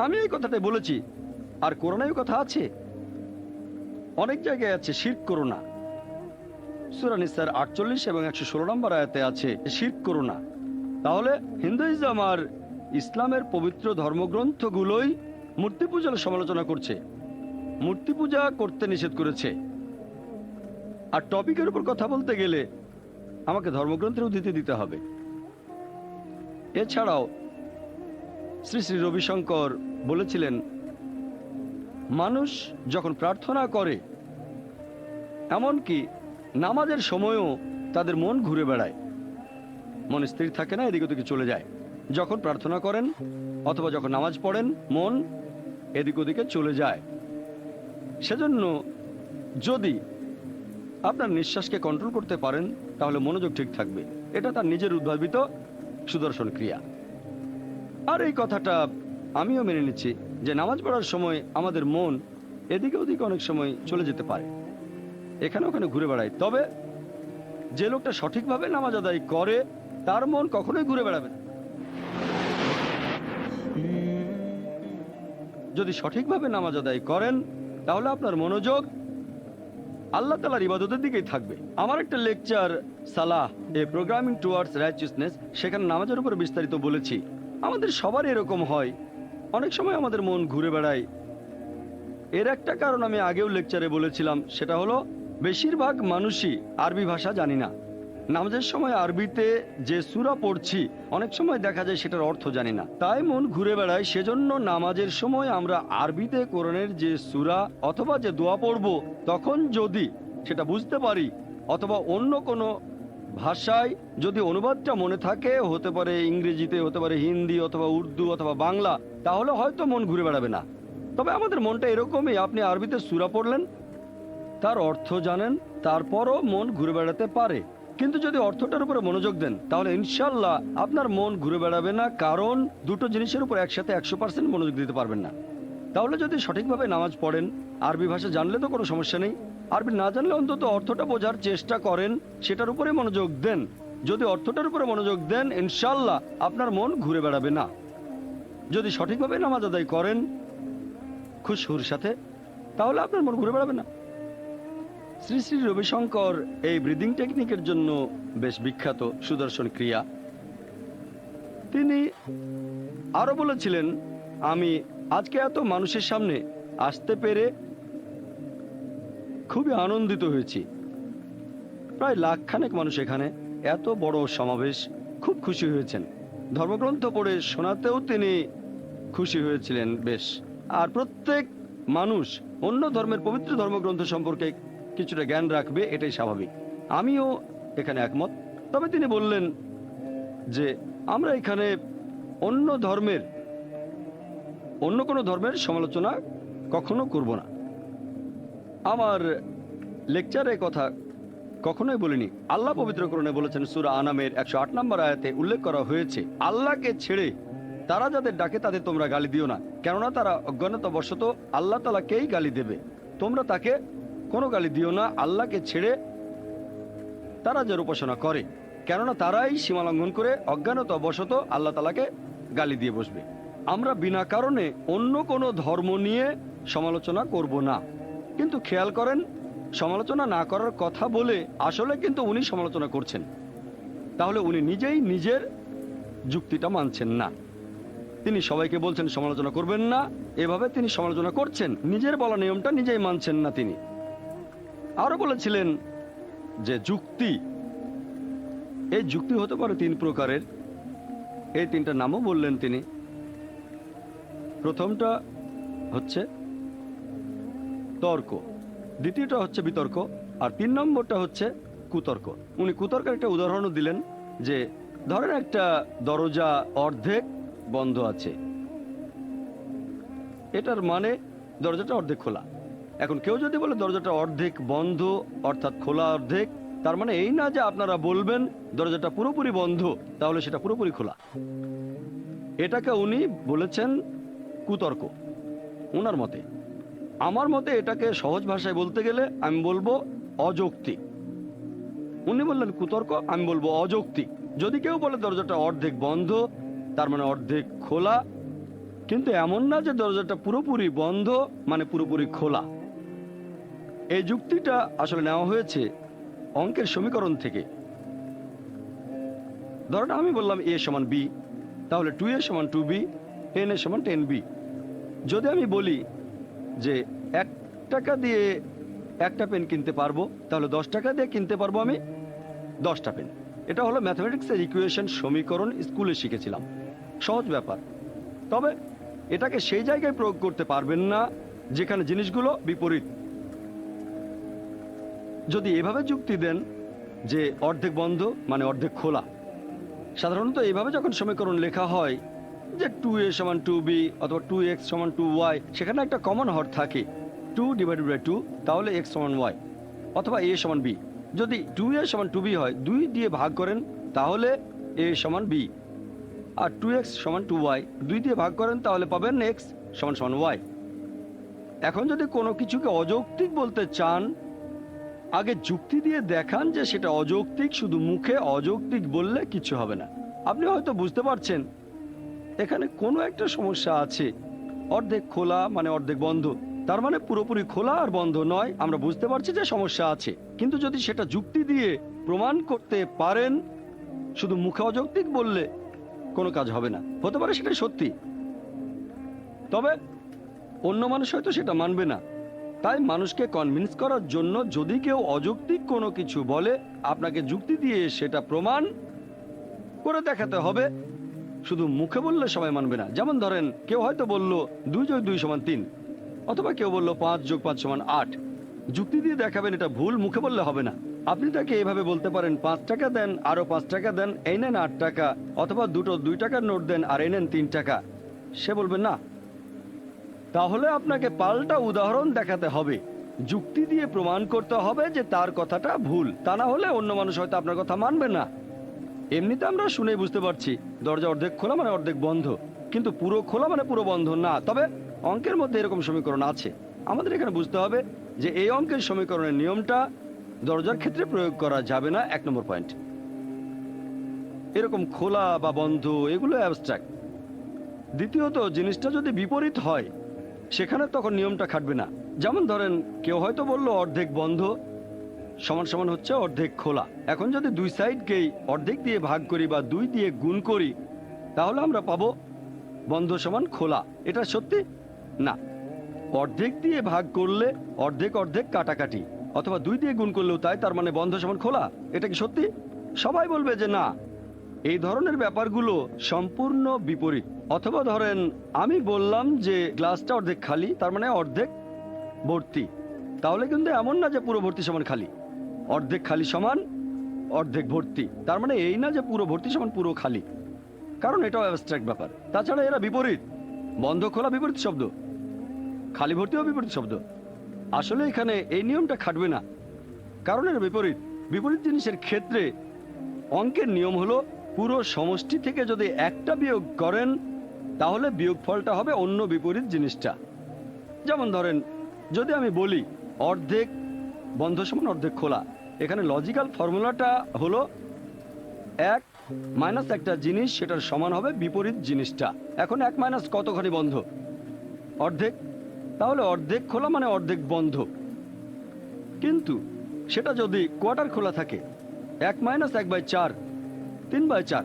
আমি এই কথাটাই বলেছি। আর করোনায় কথা আছে। অনেক জায়গায় আছে শির করোনা। সুরানিসার আটচল্লিশ এবং একশো ষোলো নম্বর আয়াতে আছে শির করোনা। তাহলে হিন্দুইজম আর ইসলামের পবিত্র ধর্মগ্রন্থগুলোই মূর্তি পূজার সমালোচনা করছে। মূর্তি পূজা করতে নিষেধ করেছে। আর টপিকের উপর কথা বলতে গেলে আমাকে ধর্মগ্রন্থের উদ্ধৃতি দিতে হবে। এছাড়াও শ্রী শ্রী রবিশঙ্কর বলেছিলেন, মানুষ যখন প্রার্থনা করে, এমনকি নামাজের সময়ও তাদের মন ঘুরে বেড়ায়। মন স্থির থাকে না, এদিক ওদিকে চলে যায়। যখন প্রার্থনা করেন অথবা যখন নামাজ পড়েন, মন এদিক ওদিকে চলে যায়। সেজন্য যদি আপনার নিঃশ্বাসকে কন্ট্রোল করতে পারেন, তাহলে মনোযোগ ঠিক থাকবে। এটা তার নিজের উদ্ভাবিত সুদর্শন ক্রিয়া। আর এই কথাটা আমিও মেনে নিচ্ছি যে নামাজ পড়ার সময় আমাদের মন এদিকে ওদিকে অনেক সময় চলে যেতে পারে। এখানে ওখানে ঘুরে বেড়ায় তবে যে লোকটা সঠিকভাবে নামাজ আদায় করে, তার মন কখনোই ঘুরে বেড়াবে না। যদি সঠিকভাবে নামাজ আদায় করেন, তাহলে আপনার মনোযোগ আল্লাহ তালার ইবাদতের দিকেই থাকবে। আমার একটা লেকচার সালাহ, এ প্রোগ্রামিং টুয়ার্ডস রাইচিয়াসনেস সেখানে নামাজের উপর বিস্তারিত বলেছি। আমাদের সবার এরকম হয় অনেক সময় আমাদের মন ঘুরে বেড়ায়। এর একটা কারণ আমি আগেও লেকচারে বলেছিলাম, সেটা হলো বেশিরভাগ মানুষই আরবি ভাষা জানি না। নামাজের সময় আরবিতে যে সুরা পড়ছি, অনেক সময় দেখা যায় সেটার অর্থ জানি না। তাই মন ঘুরে বেড়ায়, সেজন্য নামাজের সময় আমরা আরবিতে কোরআনের যে সুরা অথবা যে দোয়া পড়ব, তখন যদি সেটা বুঝতে পারি, অথবা অন্য কোনো ভাষায় যদি অনুবাদটা মনে থাকে, হতে পারে ইংরেজিতে, হতে পারে হিন্দি, অথবা উর্দু, অথবা বাংলা, তাহলে হয়তো মন ঘুরে বেড়াবে না। তবে আমাদের মনটা এরকমই, আপনি আরবিতে সুরা পড়লেন, তার অর্থ জানেন, তারপরও মন ঘুরে বেড়াতে পারে। কিন্তু যদি অর্থটার উপরে মনোযোগ দেন, তাহলে ইনশাল্লাহ আপনার মন ঘুরে বেড়াবে না, কারণ দুটো জিনিসের উপর একসাথে একশো পার্সেন্ট মনোযোগ দিতে পারবেন না। তাহলে যদি সঠিকভাবে নামাজ পড়েন, আরবি ভাষা জানলে তো কোনো সমস্যা নেই। আরবি না জানলে অন্তত অর্থটা বোঝার চেষ্টা করেন, সেটার উপরে মনোযোগ দেন। যদি অর্থটার উপরে মনোযোগ দেন ইনশাল্লাহ আপনার মন ঘুরে বেড়াবে না। যদি সঠিকভাবে নামাজ আদায় করেন, খুশহুর সাথে, তাহলে আপনার মন ঘুরে বেড়াবে না। শ্রী শ্রী রবিশঙ্কর এই ব্রিদিং টেকনিকের জন্য বেশ বিখ্যাত সুদর্শন ক্রিয়া। তিনি আরও বলেছিলেন, আমি আজকে এত মানুষের সামনে আসতে পেরে খুবই আনন্দিত হয়েছি। প্রায় লাখখানেক মানুষ এখানে। এত বড় সমাবেশ। খুব খুশি হয়েছেন। ধর্মগ্রন্থ পড়ে শোনাতেও তিনি খুশি হয়েছিলেন বেশ। আর প্রত্যেক মানুষ অন্য ধর্মের পবিত্র ধর্মগ্রন্থ সম্পর্কে কিছুটা জ্ঞান রাখবে, এটাই স্বাভাবিক। আমিও এখানে একমত। তবে তিনি বললেন যে, আমরা এখানে অন্য ধর্মের, অন্য কোনো ধর্মের সমালোচনা কখনো করব না। আমার লেকচারে কথা কখনোই বলিনি। আল্লাহ পবিত্রকরণে বলেছেন, সুরা আনামের একশো আট নম্বর আয়াতে উল্লেখ করা হয়েছে, আল্লাহকে ছেড়ে তারা যাদের ডাকে তাদের তোমরা গালি দিও না। কেননা তারা অজ্ঞানতাবশত আল্লাহ তালাকেই গালি দেবে। তোমরা তাকে কোনো গালি দিও না, আল্লাহকে ছেড়ে তারা যার উপাসনা করে। কেননা তারাই সীমা লঙ্ঘন করে অজ্ঞানতাবশত আল্লাহ তালাকে গালি দিয়ে বসবে। আমরা বিনা কারণে অন্য কোনো ধর্ম নিয়ে সমালোচনা করব না। কিন্তু খেয়াল করেন, সমালোচনা না করার কথা বলে আসলে কিন্তু উনি সমালোচনা করছেন। তাহলে উনি নিজেই নিজের যুক্তিটা মানছেন না। তিনি সবাইকে বলছেন, সমালোচনা করবেন না। এভাবে তিনি সমালোচনা করছেন। নিজের বলা নিয়মটা নিজেই মানছেন না তিনি। আরও বলেছিলেন যে যুক্তি, এই যুক্তি হতে পারে তিন প্রকারের। এই তিনটা নামও বললেন তিনি। প্রথমটা হচ্ছে তর্ক দ্বিতীয়টা হচ্ছে বিতর্ক, আর তিন নম্বরটা হচ্ছে কুতর্ক। উনি কুতর্কের একটা উদাহরণও দিলেন যে, ধরেন একটা দরজা অর্ধেক বন্ধ আছে। এটার মানে দরজাটা অর্ধেক খোলা। এখন কেউ যদি বলে দরজাটা অর্ধেক বন্ধ, অর্থাৎ খোলা অর্ধেক, তার মানে এই না যে আপনারা বলবেন দরজাটা পুরোপুরি বন্ধ, তাহলে সেটা পুরোপুরি খোলা। এটাকে উনি বলেছেন কুতর্ক ওনার মতে। আমার মতে এটাকে সহজ ভাষায় বলতে গেলে আমি বলব অযৌক্তিক উনি বললেন, কুতর্ক? আমি বলব অযৌক্তিক যদি কেউ বলে দরজাটা অর্ধেক বন্ধ, তার মানে অর্ধেক খোলা, কিন্তু এমন না যে দরজাটা পুরোপুরি বন্ধ মানে পুরোপুরি খোলা। এই যুক্তিটা আসলে নেওয়া হয়েছে অঙ্কের সমীকরণ থেকে। ধরেন আমি বললাম এ সমান বি, তাহলে টু এ সমান টু বি টেন এ সমান টেন বি। যদি আমি বলি যে এক টাকা দিয়ে একটা পেন কিনতে পারব, তাহলে দশ টাকা দিয়ে কিনতে পারব আমি দশটা পেন এটা হলো ম্যাথমেটিক্সের ইকুয়েশন সমীকরণ স্কুলে শিখেছিলাম। সহজ ব্যাপার। তবে এটাকে সেই জায়গায় প্রয়োগ করতে পারবেন না যেখানে জিনিসগুলো বিপরীত। যদি এভাবে যুক্তি দেন যে অর্ধেক বন্ধ মানে অর্ধেক খোলা, সাধারণত এইভাবে যখন সমীকরণ লেখা হয় যে টু এ সমান টু বি অথবা টু এক্স সমান টু ওয়াই সেখানে একটা কমন হর থাকে। টু ডিভাইডেড বাই টু তাহলে এক্স সমান ওয়াই অথবা এ সমান বি যদি টু এ সমান টু বি হয়, দুই দিয়ে ভাগ করেন, তাহলে এ সমান বি আর টু এক্স সমান টু ওয়াই দুই দিয়ে ভাগ করেন, তাহলে পাবেন এক্স সমান সমান ওয়াই এখন যদি কোনো কিছুকে অযৌক্তিক বলতে চান, আগে যুক্তি দিয়ে দেখান যে সেটা অযৌক্তিক, শুধু মুখে অযৌক্তিক বললে কিছু হবে না। আপনি হয়তো বুঝতে পারছেন এখানে কোনো একটা সমস্যা আছে। অর্ধেক খোলা মানে অর্ধেক বন্ধ। তার মানে পুরোপুরি খোলা আর বন্ধ নয়, আমরা বুঝতে পারছি যে সমস্যা আছে। কিন্তু যদি সেটা যুক্তি দিয়ে প্রমাণ করতে পারেন, শুধু মুখে অযৌক্তিক বললে কোনো কাজ হবে না। হতে পারে সেটা সত্যি। তবে অন্য মানুষ হয়তো সেটা মানবে না। তাই মানুষকে কনভিন্স করার জন্য যদি কেউ অযৌক্তিক কোনো কিছু বলে, আপনাকে যুক্তি দিয়ে সেটা প্রমাণ করে দেখাতে হবে। শুধু মুখে বললে সবাই মানবে না। যেমন ধরেন, কেউ হয়তো বলল দুই যোগ দুই সমান তিন, অথবা কেউ বলল পাঁচ যোগ পাঁচ সমান আট। যুক্তি দিয়ে দেখাবেন এটা ভুল, মুখে বললে হবে না। আপনি তাকে এভাবে বলতে পারেন, পাঁচ টাকা দেন আরও পাঁচ টাকা দেন, এই নেন আট টাকা, অথবা দুটো দুই টাকার নোট দেন, আর এই নেন তিন টাকা। সে বলবে, না। তাহলে আপনাকে পাল্টা উদাহরণ দেখাতে হবে। যুক্তি দিয়ে প্রমাণ করতে হবে যে তার কথাটা ভুল। তা না হলে অন্য মানুষ হয়তো আপনার কথা মানবে না। এমনিতে আমরা শুনে বুঝতে পারছি, দরজা অর্ধেক খোলা মানে অর্ধেক বন্ধ। কিন্তু পুরো খোলা মানে পুরো বন্ধ না, তবে অঙ্কের মধ্যে এরকম সমীকরণ আছে। আমাদের এখানে বুঝতে হবে যে এই অঙ্কের সমীকরণের নিয়মটা দরজার ক্ষেত্রে প্রয়োগ করা যাবে না, এক নম্বর পয়েন্ট। এরকম খোলা বা বন্ধ, এগুলো অ্যাবস্ট্রাক্ট দ্বিতীয়ত, জিনিসটা যদি বিপরীত হয়, সেখানে তখন নিয়মটা খাটবে না। যেমন ধরেন, কেউ হয়তো বলল অর্ধেক বন্ধ সমান সমান হচ্ছে অর্ধেক খোলা। এখন যদি দুই সাইডকেই অর্ধেক দিয়ে ভাগ করি বা দুই দিয়ে গুণ করি, তাহলে আমরা পাবো বন্ধ সমান খোলা। এটা সত্যি? না। অর্ধেক দিয়ে ভাগ করলে অর্ধেক অর্ধেক কাটাকাটি, অথবা দুই দিয়ে গুণ করলেও তাই, তার মানে বন্ধ সমান খোলা। এটা কি সত্যি? সবাই বলবে যে না। এই ধরনের ব্যাপারগুলো সম্পূর্ণ বিপরীত। অথবা ধরেন, আমি বললাম যে গ্লাসটা অর্ধেক খালি, তার মানে অর্ধেক ভর্তি। তাহলে কিন্তু এমন না যে পুরো ভর্তি সমান খালি। অর্ধেক খালি সমান, অর্ধেক ভর্তি। তার মানে এই না যে পুরো ভর্তি সমান পুরো খালি। কারণ এটাও অ্যাবস্ট্রাক্ট ব্যাপার। তাছাড়া এরা বিপরীত। বন্ধ, খোলা, বিপরীত শব্দ। খালি ভর্তিও বিপরীত শব্দ। আসলে এখানে এই নিয়মটা খাটবে না। কারণ এর বিপরীত। বিপরীত জিনিসের ক্ষেত্রে অঙ্কের নিয়ম হলো, পুরো সমষ্টি থেকে যদি একটা বিয়োগ করেন, তাহলে বিয়োগ ফলটা হবে অন্য বিপরীত জিনিসটা। যেমন ধরেন, যদি আমি বলি, অর্ধেক বন্ধ সমান, অর্ধেক খোলা। এখানে লজিক্যাল ফর্মুলাটা হলো এক মাইনাস একটা জিনিস সেটার সমান হবে বিপরীত জিনিসটা। এখন এক মাইনাস কতখানি বন্ধ? অর্ধেক। তাহলে অর্ধেক খোলা মানে অর্ধেক বন্ধ। কিন্তু সেটা যদি কোয়ার্টার খোলা থাকে, এক মাইনাস এক বাই চার, তিন বাই চার